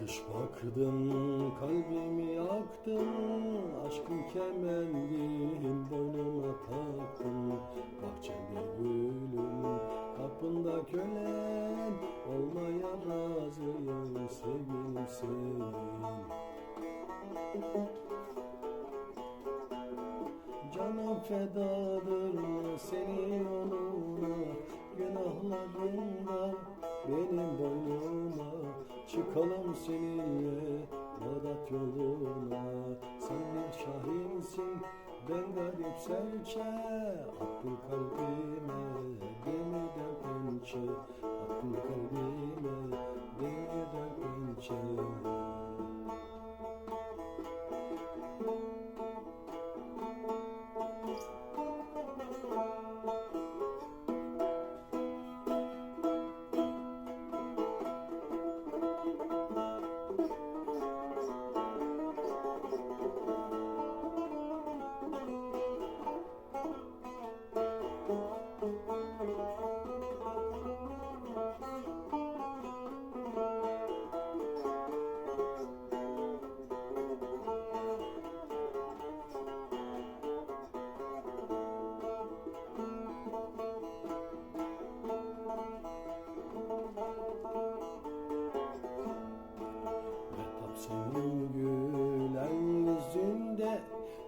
Bakış baktın kalbimi yaktın Aşkın kemendin boynuma taktın Bahçende gülüm kapında kölen Olmaya razıyım sevgilim senin. Canım fedadır senin yoluna Günahlarında benim boynuma Çıkalım seninle Bağdat yoluna. Sen bir şahinsin ben garip serçe. Attın kalbime demirden pençe Attın kalbime demirden pençe Mehtap senin gülen yüzünde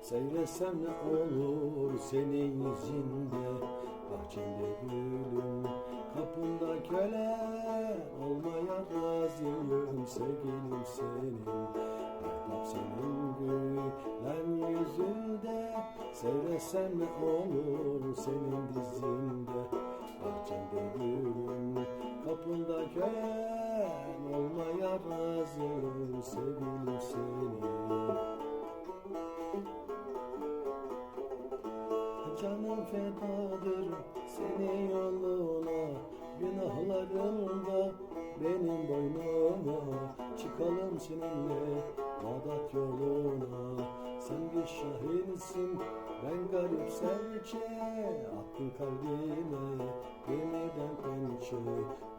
Seylesem ne olur senin yüzünde? Bahçende gülüm kapında köle Olmaya razıyım sevgilim senin. Mehtap senin gülen yüzünde Seylesem ne olur senin dizinde kölen Olmaya razıyım sevgilim senin Canım fedadır senin yoluna Günahlarında benim boynuma Çıkalım seninle Bağdat yoluna. Sen bir şahinsin ben garip serçe. Attın kalbime demirden pençe.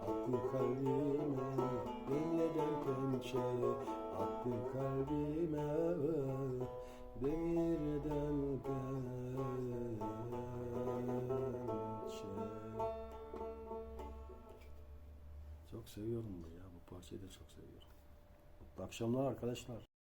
Attın kalbime demirden pençe. Attın kalbime demirden Çok seviyorum bu ya bu parçayı da çok seviyorum. Mutlu akşamlar arkadaşlar.